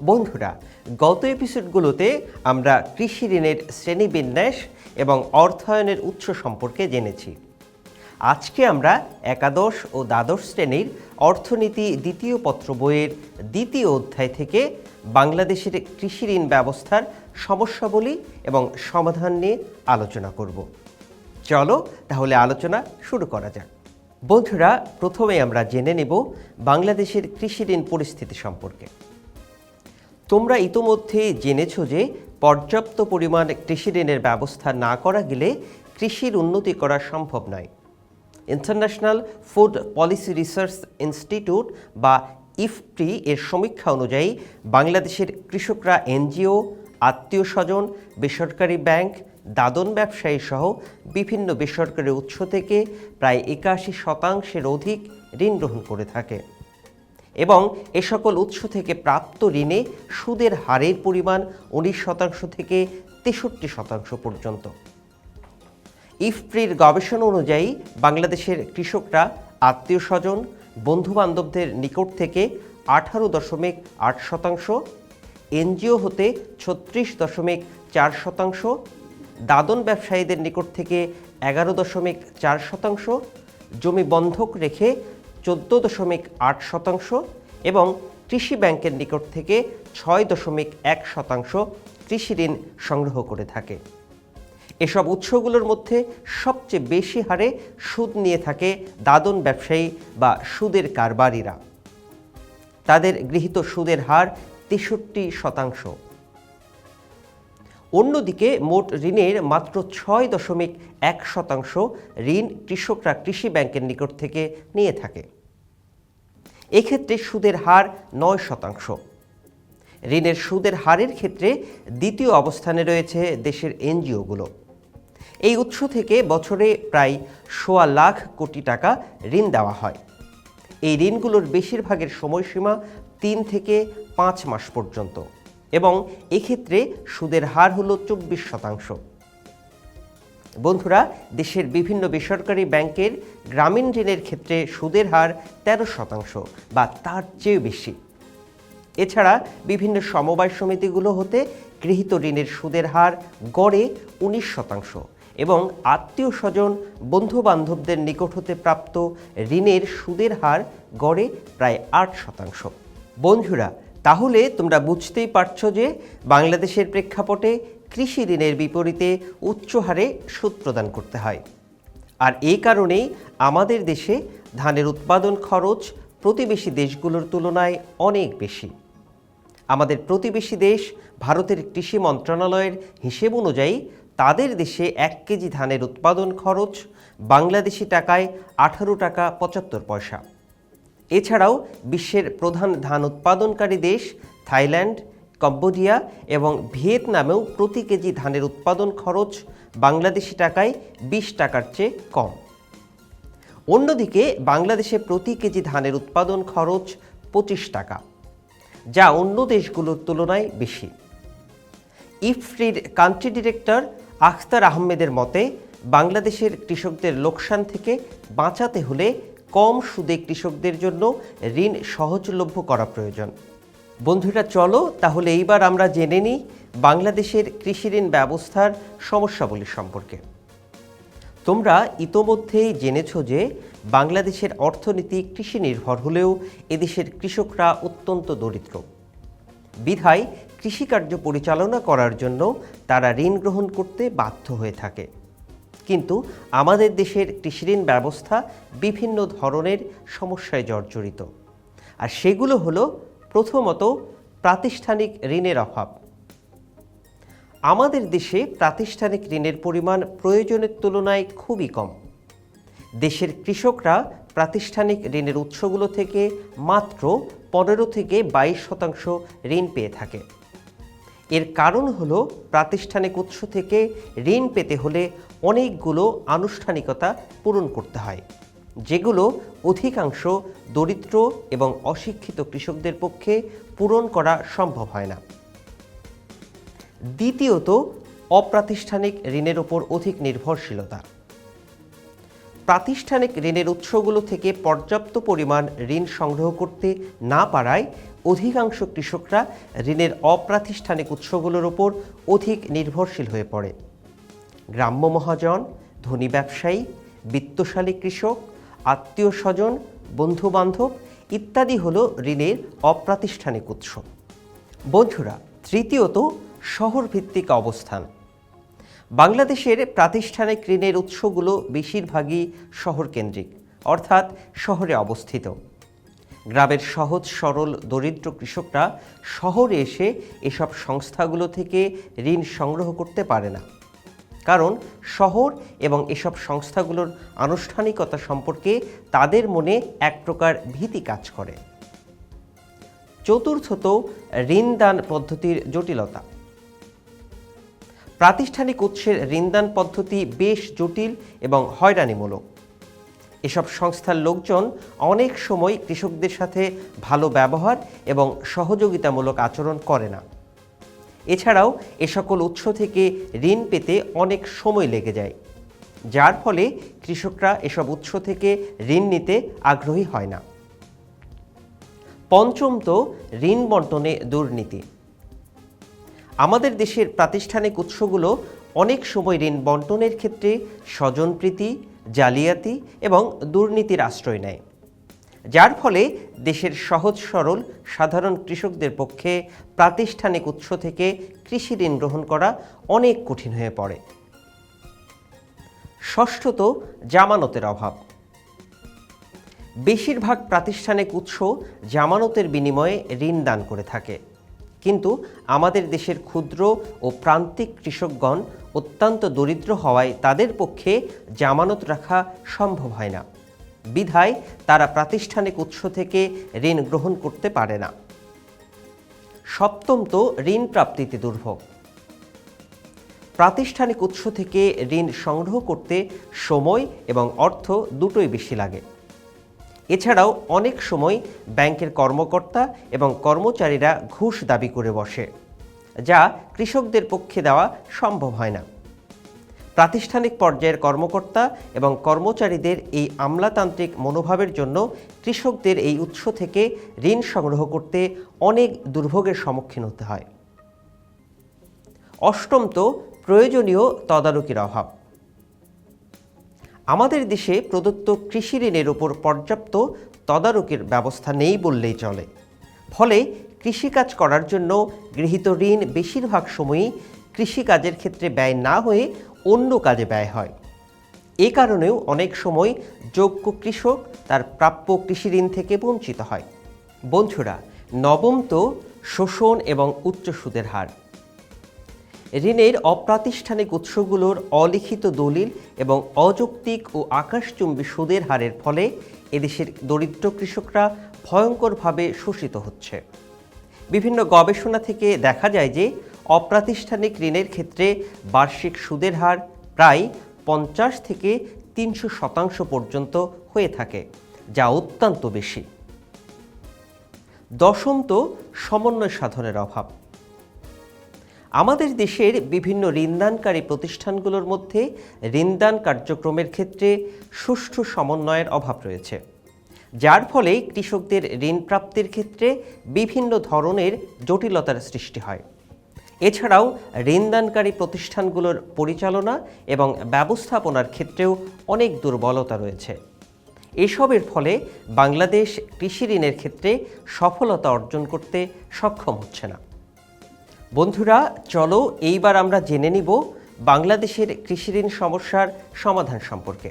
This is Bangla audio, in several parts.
বন্ধুরা, গত এপিসোডগুলোতে আমরা কৃষি ঋণের শ্রেণীবিন্যাস এবং অর্থায়নের উৎস সম্পর্কে জেনেছি। আজকে আমরা একাদশ ও দ্বাদশ শ্রেণির অর্থনীতি দ্বিতীয় পত্র বইয়ের দ্বিতীয় অধ্যায় থেকে বাংলাদেশের কৃষি ঋণ ব্যবস্থার সমস্যাবলী এবং সমাধান নিয়ে আলোচনা করব। চলো তাহলে আলোচনা শুরু করা যাক। বন্ধুরা, প্রথমে আমরা জেনে নেব বাংলাদেশের কৃষি ঋণ পরিস্থিতি সম্পর্কে। তোমরা ইতোমধ্যে জেনেছ যে পর্যাপ্ত পরিমাণ কৃষি ঋণের ব্যবস্থা না করা গেলে কৃষির উন্নতি করা সম্ভব নয়। International Food Policy Research Institute বা ইফটি এর সমীক্ষা অনুযায়ী বাংলাদেশের কৃষকরা এনজিও আত্মীয় স্বজন বেসরকারি ব্যাংক, দাদন ব্যবসায়ী সহ বিভিন্ন বেসরকারি উৎস থেকে প্রায় একাশি শতাংশের অধিক ঋণ গ্রহণ করে থাকে। এবং এ সকল উৎস থেকে প্রাপ্ত ঋণে সুদের হারের পরিমাণ উনিশ শতাংশ থেকে তেষট্টি শতাংশ পর্যন্ত। ইফপ্রির গবেষণা অনুযায়ী বাংলাদেশের কৃষকরা আত্মীয় স্বজন, বন্ধুবান্ধবদের নিকট থেকে আঠারো দশমিক আট শতাংশ, এনজিও হতে ছত্রিশ দশমিক চার শতাংশ, দাদন ব্যবসায়ীদের নিকট থেকে এগারো দশমিক চার শতাংশ, জমি বন্ধক রেখে চোদ্দ দশমিক আট শতাংশ এবং কৃষি ব্যাংকের নিকট থেকে ছয় দশমিক এক শতাংশ কৃষি ঋণ সংগ্রহ করে থাকে। এসব উৎসগুলোর মধ্যে সবচেয়ে বেশি হারে সুদ নিয়ে থাকে দাদন ব্যবসায়ী বা সুদের কারবারিরা। তাদের গৃহীত সুদের হার তেষট্টি শতাংশ। অন্যদিকে মোট ঋণের মাত্র ছয় দশমিক এক শতাংশ ঋণ কৃষকরা কৃষি ব্যাংকের নিকট থেকে নিয়ে থাকে। এক্ষেত্রে সুদের হার নয় শতাংশ। ঋণের সুদের হারের ক্ষেত্রে দ্বিতীয় অবস্থানে রয়েছে দেশের এনজিওগুলো। এই উৎস থেকে বছরে প্রায় সোয়া লাখ কোটি টাকা ঋণ দেওয়া হয়। এই ঋণগুলোর বেশিরভাগের সময়সীমা তিন থেকে পাঁচ মাস পর্যন্ত এবং এক্ষেত্রে সুদের হার হল চব্বিশ শতাংশ। বন্ধুরা, দেশের বিভিন্ন বেসরকারি ব্যাংকের গ্রামীণ ঋণের ক্ষেত্রে সুদের হার তেরো শতাংশ বা তার চেয়ে বেশি। এছাড়া বিভিন্ন সমবায় সমিতিগুলো হতে গৃহীত ঋণের সুদের হার গড়ে উনিশ শতাংশ এবং আত্মীয় স্বজন বন্ধু বান্ধবদের নিকট হতে প্রাপ্ত ঋণের সুদের হার গড়ে প্রায় আট শতাংশ। বন্ধুরা, তাহলে তোমরা বুঝতেই পারছ যে বাংলাদেশের প্রেক্ষাপটে কৃষি ঋণের বিপরীতে উচ্চ হারে সুদ প্রদান করতে হয়। আর এই কারণেই আমাদের দেশে ধানের উৎপাদন খরচ প্রতিবেশী দেশগুলোর তুলনায় অনেক বেশি। আমাদের প্রতিবেশী দেশ ভারতের কৃষি মন্ত্রণালয়ের হিসেব অনুযায়ী তাদের দেশে এক কেজি ধানের উৎপাদন খরচ বাংলাদেশি টাকায় আঠারো টাকা পঁচাত্তর পয়সা। এছাড়াও বিশ্বের প্রধান ধান উৎপাদনকারী দেশ থাইল্যান্ড কম্বোডিয়া এবং ভিয়েতনামেও প্রতি কেজি ধানের উৎপাদন খরচ বাংলাদেশি টাকায় বিশ টাকার চেয়ে কম। অন্যদিকে বাংলাদেশে প্রতি কেজি ধানের উৎপাদন খরচ পঁচিশ টাকা, যা অন্য দেশগুলোর তুলনায় বেশি। ইফরির কান্ট্রি ডিরেক্টর আখতার আহমেদের মতে, বাংলাদেশের কৃষকদের লোকসান থেকে বাঁচাতে হলে কম সুদে কৃষকদের জন্য ঋণ সহজলভ্য করা প্রয়োজন। বন্ধুরা, চলো তাহলে এইবার আমরা জেনে নিই বাংলাদেশের কৃষিঋণ ব্যবস্থার সমস্যাবলী সম্পর্কে। তোমরা ইতোমধ্যেই জেনেছ যে বাংলাদেশের অর্থনীতি কৃষি নির্ভর হলেও এদেশের কৃষকরা অত্যন্ত দরিদ্র। বিধায় কৃষিকার্য পরিচালনা করার জন্য তারা ঋণ গ্রহণ করতে বাধ্য হয়ে থাকে। কিন্তু আমাদের দেশের কৃষিঋণ ব্যবস্থা বিভিন্ন ধরনের সমস্যায় জর্জরিত। আর সেগুলো হলো প্রথমত প্রাতিষ্ঠানিক ঋণের অভাব। আমাদের দেশে প্রাতিষ্ঠানিক ঋণের পরিমাণ প্রয়োজনের তুলনায় খুবই কম। দেশের কৃষকরা প্রাতিষ্ঠানিক ঋণের উৎসগুলো থেকে মাত্র পনেরো থেকে বাইশ শতাংশ ঋণ পেয়ে থাকে। এর কারণ হলো প্রাতিষ্ঠানিক উৎস থেকে ঋণ পেতে হলে অনেকগুলো আনুষ্ঠানিকতা পূরণ করতে হয়। যেগুলো অধিকাংশ দরিদ্র এবং অশিক্ষিত কৃষকদের পক্ষে পূরণ করা সম্ভব হয় না। দ্বিতীয়ত, অপ্রাতিষ্ঠানিক ঋণের ওপর অধিক নির্ভরশীলতা। প্রাতিষ্ঠানিক ঋণের উৎসগুলো থেকে পর্যাপ্ত পরিমাণ ঋণ সংগ্রহ করতে না পারায় অধিকাংশ কৃষকরা ঋণের অপ্রাতিষ্ঠানিক উৎসগুলোর ওপর অধিক নির্ভরশীল হয়ে পড়ে। গ্রাম্য মহাজন, ধনী ব্যবসায়ী, বিত্তশালী কৃষক আত্মীয় স্বজন বন্ধু বান্ধব ইত্যাদি হল ঋণের অপ্রাতিষ্ঠানিক উৎস। বন্ধুরা, তৃতীয়ত শহর ভিত্তিক অবস্থান। বাংলাদেশের প্রাতিষ্ঠানিক ঋণের উৎসগুলো বেশিরভাগই শহর কেন্দ্রিক অর্থাৎ শহরে অবস্থিত। গ্রামের সহজ, সরল, দরিদ্র কৃষকরা শহরে এসে এসব সংস্থাগুলো থেকে ঋণ সংগ্রহ করতে পারে না। কারণ শহর এবং এসব সংস্থাগুলোর আনুষ্ঠানিকতা সম্পর্কে তাদের মনে এক প্রকার ভীতি কাজ করে। চতুর্থত, ঋণদান পদ্ধতির জটিলতা। প্রাতিষ্ঠানিক উৎসের ঋণদান পদ্ধতি বেশ জটিল এবং হয়রানিমূলক। এসব সংস্থার লোকজন অনেক সময় কৃষকদের সাথে ভালো ব্যবহার এবং সহযোগিতামূলক আচরণ করে না। এছাড়াও এ সকল উৎস থেকে ঋণ পেতে অনেক সময় লেগে যায়। যার ফলে কৃষকরা এসব উৎস থেকে ঋণ নিতে আগ্রহী হয় না। পঞ্চম তো ঋণ বন্টনে দুর্নীতি। আমাদের দেশের প্রাতিষ্ঠানিক উৎসগুলো অনেক সময় ঋণ বন্টনের ক্ষেত্রে স্বজনপ্রীতি, জালিয়াতি এবং দুর্নীতির আশ্রয় নেয়। যার ফলে দেশের সহজ সরল সাধারণ কৃষকদের পক্ষে প্রাতিষ্ঠানিক উৎস থেকে কৃষি ঋণ গ্রহণ করা অনেক কঠিন হয়ে পড়ে। ষষ্ঠত জামানতের অভাব। বেশিরভাগ প্রাতিষ্ঠানিক উৎস জামানতের বিনিময়ে ঋণ দান করে থাকে। কিন্তু আমাদের দেশের ক্ষুদ্র ও প্রান্তিক কৃষকগণ অত্যন্ত দরিদ্র হওয়ায় তাদের পক্ষে জামানত রাখা সম্ভব হয় না। বিধায় তারা প্রাতিষ্ঠানিক উৎস থেকে ঋণ গ্রহণ করতে পারে না। সপ্তম তো ঋণ প্রাপ্তিতে দুর্ভোগ। প্রাতিষ্ঠানিক উৎস থেকে ঋণ সংগ্রহ করতে সময় এবং অর্থ দুটোই বেশি লাগে। এছাড়াও অনেক সময় ব্যাংকের কর্মকর্তা এবং কর্মচারীরা ঘুষ দাবি করে বসে, যা কৃষকদের পক্ষে দেওয়া সম্ভব হয় না। প্রাতিষ্ঠানিক পর্যায়ের কর্মকর্তা এবং কর্মচারীদের এই আমলাতান্ত্রিক মনোভাবের জন্য কৃষকদের এই উৎস থেকে ঋণ সংগ্রহ করতে অনেক দুর্ভোগের সম্মুখীন হতে হয়। অষ্টম তো প্রয়োজনীয় তদারকির অভাব। আমাদের দেশে প্রদত্ত কৃষি ঋণের উপর পর্যাপ্ত তদারকির ব্যবস্থা নেই বললেই চলে। ফলে কৃষিকাজ করার জন্য গৃহীত ঋণ বেশিরভাগ সময়ই কৃষিকাজের ক্ষেত্রে ব্যয় না হয়ে অন্য কাজে ব্যয় হয়। এ কারণেও অনেক সময় যোগ্য কৃষক তার প্রাপ্য কৃষি ঋণ থেকে বঞ্চিত হয়। বন্ধুরা, নবম তো শোষণ এবং উচ্চ সুদের হার। ঋণের অপ্রাতিষ্ঠানিক উৎসগুলোর অলিখিত দলিল এবং অযৌক্তিক ও আকাশচুম্বী সুদের হারের ফলে এদেশের দরিদ্র কৃষকরা ভয়ঙ্করভাবে শোষিত হচ্ছে। বিভিন্ন গবেষণা থেকে দেখা যায় যে অপ্রাতিষ্ঠানিক ঋণের ক্ষেত্রে বার্ষিক সুদের হার প্রায় পঞ্চাশ থেকে তিনশো শতাংশ পর্যন্ত হয়ে থাকে, যা অত্যন্ত বেশি। দশম তো সমন্বয় সাধনের অভাব। আমাদের দেশের বিভিন্ন ঋণদানকারী প্রতিষ্ঠানগুলোর মধ্যে ঋণদান কার্যক্রমের ক্ষেত্রে সুষ্ঠু সমন্বয়ের অভাব রয়েছে, যার ফলে কৃষকদের ঋণ প্রাপ্তির ক্ষেত্রে বিভিন্ন ধরনের জটিলতার সৃষ্টি হয়। এছাড়াও ঋণদানকারী প্রতিষ্ঠানগুলোর পরিচালনা এবং ব্যবস্থাপনার ক্ষেত্রেও অনেক দুর্বলতা রয়েছে। এসবের ফলে বাংলাদেশ কৃষি ঋণের ক্ষেত্রে সফলতা অর্জন করতে সক্ষম হচ্ছে না। বন্ধুরা, চলো এইবার আমরা জেনে নিব বাংলাদেশের কৃষি ঋণ সমস্যার সমাধান সম্পর্কে।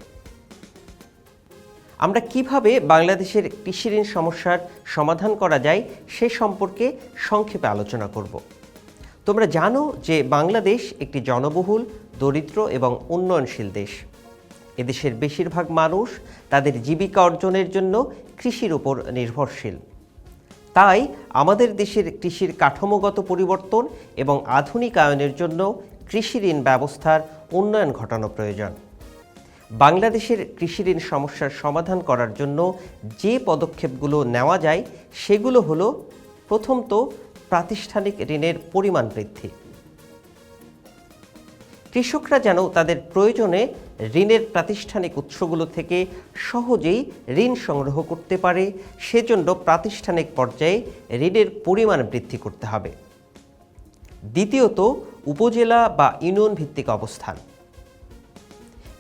আমরা কীভাবে বাংলাদেশের কৃষি ঋণ সমস্যার সমাধান করা যায় সে সম্পর্কে সংক্ষেপে আলোচনা করব। তোমরা জানো যে বাংলাদেশ একটি জনবহুল, দরিদ্র এবং উন্নয়নশীল দেশ। এদেশের বেশিরভাগ মানুষ তাদের জীবিকা অর্জনের জন্য কৃষির উপর নির্ভরশীল। তাই আমাদের দেশের কৃষির কাঠামোগত পরিবর্তন এবং আধুনিকায়নের জন্য কৃষি ঋণ ব্যবস্থার উন্নয়ন ঘটানো প্রয়োজন। বাংলাদেশের কৃষি ঋণ সমস্যার সমাধান করার জন্য যে পদক্ষেপগুলো নেওয়া যায়, সেগুলো হলো, প্রথমত প্রাতিষ্ঠানিক ঋণের পরিমাণ বৃদ্ধি। কৃষকরা যেন তাদের প্রয়োজনে ঋণের প্রাতিষ্ঠানিক উৎসগুলো থেকে সহজেই ঋণ সংগ্রহ করতে পারে, সেজন্য প্রাতিষ্ঠানিক পর্যায়ে ঋণের পরিমাণ বৃদ্ধি করতে হবে। দ্বিতীয়ত, উপজেলা বা ইউনিয়ন ভিত্তিক অবস্থান।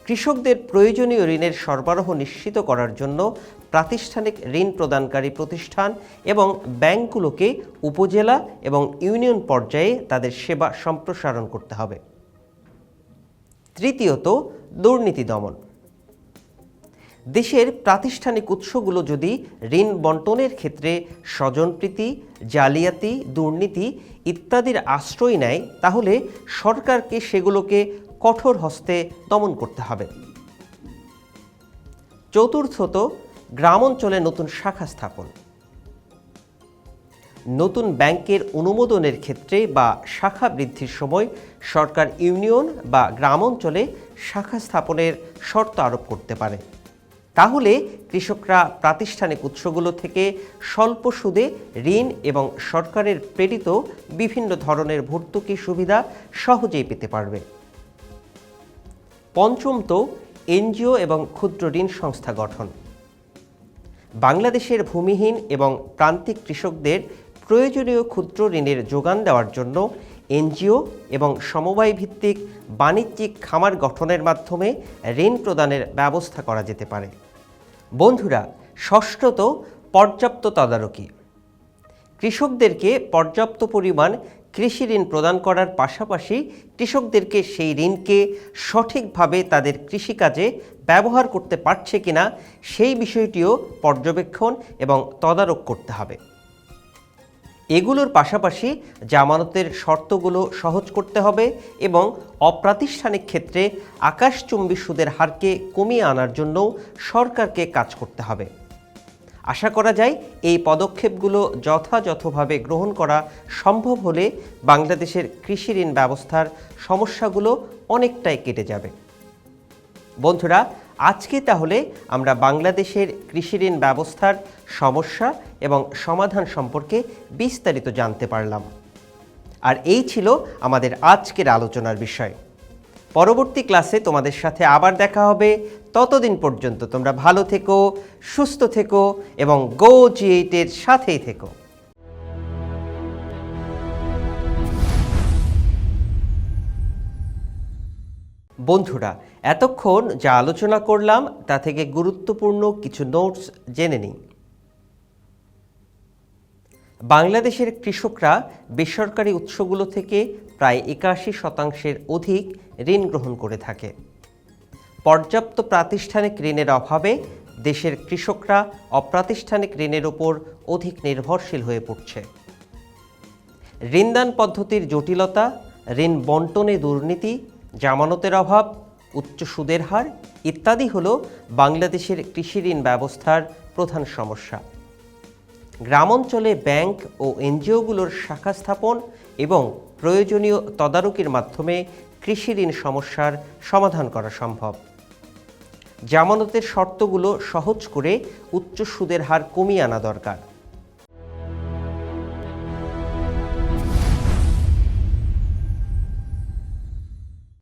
কৃষকদের প্রয়োজনীয় ঋণের সরবরাহ নিশ্চিত করার জন্য প্রাতিষ্ঠানিক ঋণ প্রদানকারী প্রতিষ্ঠান এবং ব্যাংকগুলোকে উপজেলা এবং ইউনিয়ন পর্যায়ে তাদের সেবা সম্প্রসারণ করতে হবে। তৃতীয়ত, দুর্নীতি দমন। দেশের প্রাতিষ্ঠানিক উৎসগুলো যদি ঋণ বন্টনের ক্ষেত্রে স্বজনপ্রীতি জালিয়াতি, দুর্নীতি ইত্যাদির আশ্রয় নেয়, তাহলে সরকারকে সেগুলোকে কঠোর হস্তে দমন করতে হবে। চতুর্থত গ্রাম অঞ্চলে নতুন শাখা স্থাপন। নতুন ব্যাংকের অনুমোদনের ক্ষেত্রে বা শাখা বৃদ্ধির সময় সরকার ইউনিয়ন বা গ্রাম অঞ্চলে শাখা স্থাপনের শর্ত আরোপ করতে পারে। তাহলে কৃষকরা প্রাতিষ্ঠানিক উৎসগুলো থেকে স্বল্প সুদে ঋণ এবং সরকারের প্রেরিত বিভিন্ন ধরনের ভর্তুকি সুবিধা সহজেই পেতে পারবে। পঞ্চমত, এনজিও এবং ক্ষুদ্র ঋণ সংস্থা গঠন। বাংলাদেশের ভূমিহীন এবং প্রান্তিক কৃষকদের প্রয়োজনীয় ক্ষুদ্র ঋণের যোগান দেওয়ার জন্য এনজিও এবং সমবায় ভিত্তিক বাণিজ্যিক খামার গঠনের মাধ্যমে ঋণ প্রদানের ব্যবস্থা করা যেতে পারে। বন্ধুরা ষষ্ঠত পর্যাপ্ত তদারকি। কৃষকদেরকে পর্যাপ্ত পরিমাণ কৃষি ঋণ প্রদান করার পাশাপাশি কৃষকদেরকে সেই ঋণকে সঠিকভাবে তাদের কৃষিকাজে ব্যবহার করতে পারছে কিনা সেই বিষয়টিও পর্যবেক্ষণ এবং তদারক করতে হবে। এগুলোর পাশাপাশি জামানতের শর্তগুলো সহজ করতে হবে এবং অপ্রাতিষ্ঠানিক ক্ষেত্রে আকাশচুম্বী সুদের হারকে কমিয়ে আনার জন্যও সরকারকে কাজ করতে হবে। আশা করা যায় এই পদক্ষেপগুলো যথাযথভাবে গ্রহণ করা সম্ভব হলে বাংলাদেশের কৃষি ঋণ ব্যবস্থার সমস্যাগুলো অনেকটাই কেটে যাবে। বন্ধুরা, আজকে তাহলে আমরা বাংলাদেশের কৃষি ঋণ ব্যবস্থার সমস্যা এবং সমাধান সম্পর্কে বিস্তারিত জানতে পারলাম। আর এই ছিল আমাদের আজকের আলোচনার বিষয়। পরবর্তী ক্লাসে তোমাদের সাথে আবার দেখা হবে। ততদিন পর্যন্ত তোমরা ভালো থেকো, সুস্থ থেকো এবং গো জি এইটের সাথেই থেকো। বন্ধুরা, এতক্ষণ যা আলোচনা করলাম তা থেকে গুরুত্বপূর্ণ কিছু নোটস জেনে নিই। বাংলাদেশের কৃষকরা বেসরকারি উৎসগুলো থেকে প্রায় একাশি শতাংশের অধিক ঋণ গ্রহণ করে থাকে। পর্যাপ্ত প্রাতিষ্ঠানিক ঋণের অভাবে দেশের কৃষকরা অপ্রাতিষ্ঠানিক ঋণের ওপর অধিক নির্ভরশীল হয়ে পড়ছে। ঋণদান পদ্ধতির জটিলতা, ঋণ বন্টনে দুর্নীতি, জামানতের অভাব, উচ্চ সুদের হার ইত্যাদি হল বাংলাদেশের কৃষি ঋণ ব্যবস্থার প্রধান সমস্যা। গ্রাম অঞ্চলে ব্যাংক ও এনজিওগুলোর শাখা স্থাপন এবং প্রয়োজনীয় তদারকির মাধ্যমে কৃষি ঋণ সমস্যার সমাধান করা সম্ভব। জামানতের শর্তগুলো সহজ করে উচ্চ সুদের হার কমিয়ে আনা দরকার।